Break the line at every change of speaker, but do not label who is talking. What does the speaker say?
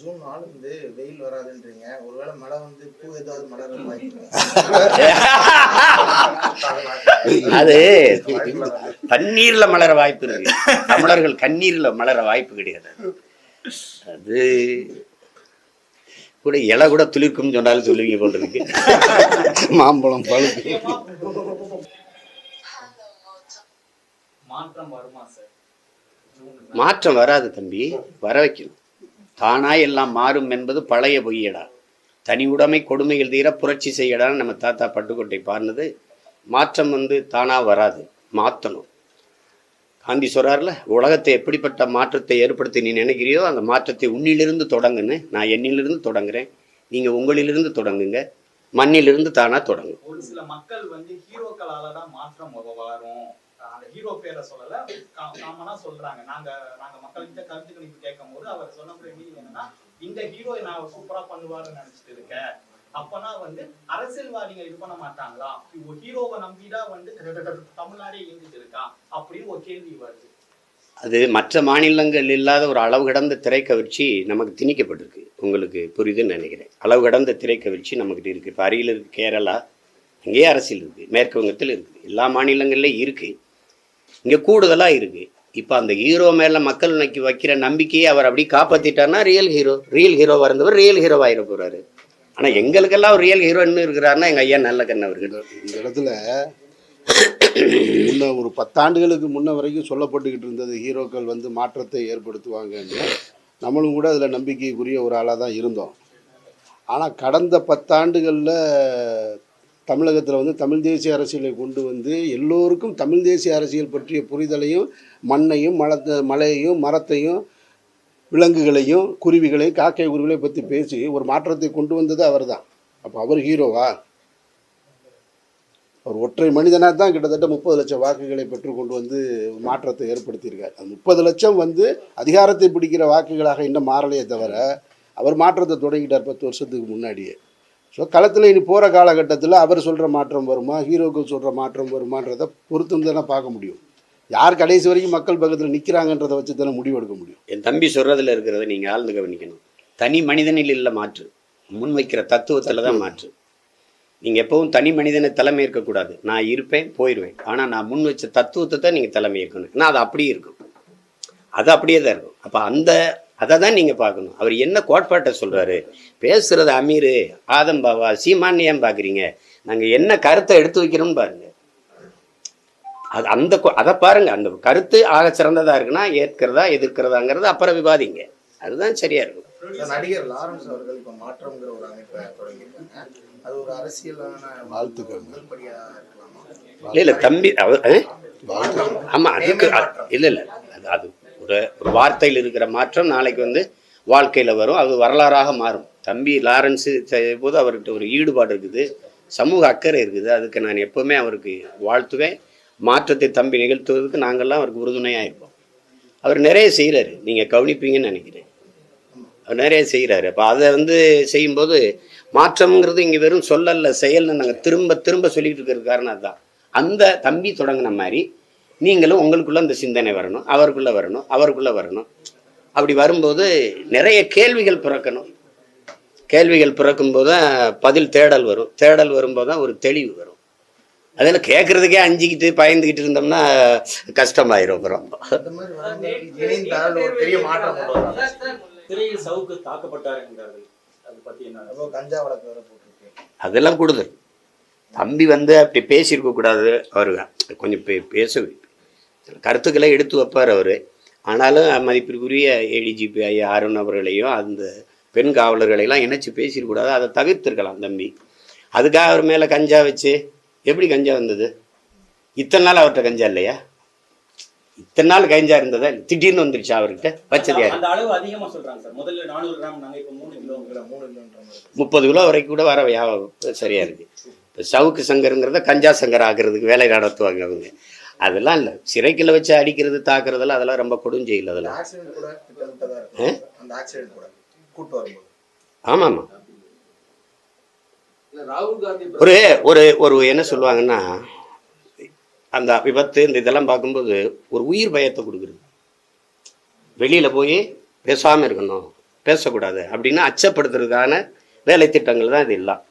June நாலு வந்து வெயில் வராதுன்றீங்க. ஒருவேளை மழை வந்து பூ ஏதாவது மலர வாய்ப்பு
அது தண்ணீர்ல மலர வாய்ப்பு இருக்கு. தமிழர்கள் கண்ணீர்ல மலர வாய்ப்பு கிடையாது. அது கூட இலை கூட துளிர்க்கும் சொன்னாலும் சொல்லுவீங்க போல இருக்கு.
மாம்பழம் பழுக்கு
மாற்றம் வருமா சார்? ஜூன்ல
மாற்றம் வராது தம்பி. வர வைக்கணும். தானாய் எல்லாம் மாறும் என்பது பழைய பொய்யடா. தனி உடைமை கொடுமைகள் தீர புரட்சி செய்யடான்னு நம்ம தாத்தா பட்டுக்கோட்டை பாடினது மாற்றம் வந்து தானாக வராது மாற்றணும் காந்தி சொல்கிறார்ல உலகத்தை எப்படிப்பட்ட மாற்றத்தை ஏற்படுத்தி நீ நினைக்கிறியோ அந்த மாற்றத்தை உன்னிலிருந்து தொடங்குன்னு நான் என்னிலிருந்து தொடங்குறேன் நீங்கள் உங்களிலிருந்து தொடங்குங்க மண்ணிலிருந்து தானாக தொடங்கும்.
ஒரு சில மக்கள் வந்து ஹீரோக்களால் தான் மாற்றம் வரும். அந்த ஹீரோ பேரை சொல்லல. காமனா சொல்றாங்க. நாங்க நாங்க மக்கள்கிட்ட கருத்து கணிப்பு கேட்கும் போது அவர் சொன்ன மீனிங் என்னன்னா இந்த ஹீரோ நான் சூப்பரா பண்ணுவாருன்னு நினைச்சிட்டு இருக்கேன் அப்பனா வந்து அரசியல்வாதிகள் இது பண்ண மாட்டாங்களா? ஹீரோவை நம்பிதான் வந்து தமிழ்நாடே இயங்கிட்டு இருக்கா? அப்படின்னு ஒரு கேள்வி வருது.
அது மற்ற மாநிலங்கள் இல்லாத ஒரு அளவு கடந்த திரைக்கவர்ச்சி நமக்கு திணிக்கப்பட்டிருக்கு. உங்களுக்கு புரியுதுன்னு நினைக்கிறேன். அளவு கடந்த திரைக்கவர்ச்சி நமக்கிட்ட இருக்குது இப்போ அருகில் கேரளா அங்கேயே அரசியல் இருக்குது மேற்கு வங்கத்தில் இருக்குது எல்லா மாநிலங்கள்லேயும் இருக்குது இங்கே கூடுதலாக இருக்குது இப்போ அந்த ஹீரோ மேலே மக்கள் நக்கி வைக்கிற நம்பிக்கையை அவர் அப்படி காப்பாற்றிட்டார்னா ரியல் ஹீரோ ரியல் ஹீரோ இருந்தவர் ரியல் ஹீரோ ஆகிட போகிறாரு ஆனால் எங்களுக்கெல்லாம் ஒரு ரியல் ஹீரோன்னு இருக்கிறாருன்னா எங்கள் ஐயா நல்ல கண்ணவர்கள்
இந்த இடத்துல முன்ன ஒரு பத்தாண்டுகளுக்கு முன்ன வரைக்கும் சொல்லப்பட்டுக்கிட்டு இருந்தது ஹீரோக்கள் வந்து மாற்றத்தை ஏற்படுத்துவாங்கன்னு. நம்மளும் கூட அதில் நம்பிக்கைக்குரிய ஒரு ஆளாக தான் இருந்தோம். ஆனால் கடந்த பத்தாண்டுகளில் தமிழகத்தில் வந்து தமிழ் தேசிய அரசியலை கொண்டு வந்து எல்லோருக்கும் தமிழ் தேசிய அரசியல் பற்றிய புரிதலையும் மண்ணையும் மலத்தை மலையையும் மரத்தையும் விலங்குகளையும் குருவிகளையும் காக்கை குருவிகளையும் பற்றி பேசி ஒரு மாற்றத்தை கொண்டு வந்தது அவர்தான். அப்போ அவர் ஹீரோவா? அவர் ஒற்றை மனிதனாக தான் கிட்டத்தட்ட முப்பது லட்சம் வாக்குகளை பெற்று கொண்டு வந்து மாற்றத்தை ஏற்படுத்தியிருக்கார். அந்த முப்பது லட்சம் வந்து அதிகாரத்தை பிடிக்கிற வாக்குகளாக இன்னும் மாறலையே தவிர அவர் மாற்றத்தை தொடங்கிட்டார் பத்து வருஷத்துக்கு முன்னாடியே. ஸோ களத்தில் இனி போகிற காலகட்டத்தில் அவர் சொல்கிற மாற்றம் வருமா? ஹீரோக்கள் சொல்கிற மாற்றம் வருமான்றதை பொறுத்து தானே பார்க்க முடியும். யார் கடைசி வரைக்கும் மக்கள் பக்கத்தில் நிற்கிறாங்கன்றதை வச்சு தானே முடிவெடுக்க முடியும்.
என் தம்பி சொல்கிறதுல இருக்கிறத நீங்கள் ஆழ்ந்து கவனிக்கணும். தனி மனிதனில் இல்லை மாற்று. முன்வைக்கிற தத்துவத்தில் தான் மாற்று. நீங்கள் எப்பவும் தனி மனிதனை தலைமை இருக்கக்கூடாது நான் இருப்பேன் போயிடுவேன் ஆனால் நான் முன் வச்ச தத்துவத்தை தான் நீங்கள் தலைமை இருக்கணும் ஏன்னா அது அப்படியே இருக்கும். அது அப்படியே தான் இருக்கும். அப்போ அந்த அதை தான் நீங்க பார்க்கணும். அவர் என்ன கோட்பாட்டை சொல்றாரு? பேசுறது அமீர் ஆதம் பாவா சீமான் ஏன் பாக்குறீங்க நாங்க என்ன கருத்தை எடுத்து வைக்கிறோம்னு பாருங்க. அது அந்த கொ- அதை பாருங்க. அந்த கருத்து ஆக சிறந்ததா இருக்குன்னா ஏற்கிறதா எதிர்க்கிறதாங்கிறது அப்புறம் விவாதிங்க. அதுதான் சரியா இருக்கும்.
நடிகர் லாரன்ஸ் அவர்கள் இப்ப மாற்றம்ங்கிற ஒரு அமைப்பை தொடங்கியிருக்காங்க. அது ஒரு அரசியலான
வாழ்த்துக்கள்.
இல்ல இல்ல தம்பி அவர் ஆமா அதுக்கு இல்ல இல்ல அது அது ஒரு வார்த்தையில் இருக்கிற மாற்றம் நாளைக்கு வந்து வாழ்க்கையில் வரும். அது வரலாறாக மாறும். தம்பி லாரன்ஸு செய்யும் போது அவர்கிட்ட ஒரு ஈடுபாடு இருக்குது. சமூக அக்கறை இருக்குது. அதுக்கு நான் எப்போவுமே அவருக்கு வாழ்த்துவேன். மாற்றத்தை தம்பி நிகழ்த்துவதற்கு நாங்கள்லாம் அவருக்கு உறுதுணையாக இருப்போம். அவர் நிறைய செய்கிறாரு நீங்கள் கவனிப்பீங்கன்னு நினைக்கிறேன். அவர் நிறைய செய்கிறாரு அப்போ அதை வந்து செய்யும்போது மாற்றம்ங்கிறது இங்கே வெறும் சொல்லல்ல செயல்னு நாங்கள் திரும்ப திரும்ப சொல்லிகிட்டு இருக்கிற காரணம் அதுதான். அந்த தம்பி தொடங்கின மாதிரி நீங்களும் உங்களுக்குள்ள அந்த சிந்தனை வரணும் அவருக்குள்ள வரணும் அவருக்குள்ள வரணும். அப்படி வரும்போது நிறைய கேள்விகள் பிறக்கணும். கேள்விகள் பிறக்கும்போது தான் பதில் தேடல் வரும். தேடல் வரும்போது தான் ஒரு தெளிவு வரும். அதில் கேட்குறதுக்கே அஞ்சிக்கிட்டு பயந்துக்கிட்டு இருந்தோம்னா கஷ்டமாயிரும்
போட்டிருக்கு.
அதெல்லாம் கூடுதல். தம்பி வந்து அப்படி பேசியிருக்க கூடாது. அவர் கொஞ்சம் பே பேச கருத்துக்களை எடுத்து வைப்பார் அவர். ஆனாலும் மதிப்பிற்குரிய ஏடிஜிபி ஐயா அருண் அவர்களையும் அந்த பெண் காவலர்களையெல்லாம் இணைச்சு பேசியிருக்கூடாது அதை தவிர்த்திருக்கலாம் தம்பி. அதுக்காக அவர் மேலே கஞ்சா வச்சு எப்படி கஞ்சா வந்தது? இத்தனை நாள் அவர்கிட்ட கஞ்சா இல்லையா? இத்தனை நாள் கஞ்சா இருந்ததா? திடீர்னு வந்துருச்சா அவர்கிட்ட? வச்சது யாரு? முப்பது கிலோ வரைக்கும் கூட வர சரியா இருக்கு. இப்போ சவுக்கு சங்கருங்கிறத கஞ்சா சங்கர் ஆக்குறதுக்கு வேலை நடத்துவாங்க அவங்க. அதெல்லாம் இல்லை. சிறைக்குள்ள வச்சு அடிக்கிறது தாக்குறதெல்லாம் அதெல்லாம் ரொம்ப கொடுஞ்செயல் அதெல்லாம்.
ஆக்சிடென்ட் கூட கிட்டத்தட்ட தான் இருக்கும் அந்த ஆக்சிடென்ட் கூட கூட்டு வரும்போது.
ஆமாம். ஆமாம்
ராகுல் காந்தி
ஒரு ஒரு ஒரு என்ன சொல்லுவாங்கன்னா அந்த விபத்து இந்த இதெல்லாம் பார்க்கும்போது ஒரு உயிர் பயத்தை கொடுக்குறது. வெளியில் போய் பேசாமல் இருக்கணும் பேசக்கூடாது அப்படின்னு அச்சப்படுத்துறதுக்கான வேலை திட்டங்கள் தான் இது எல்லாம்.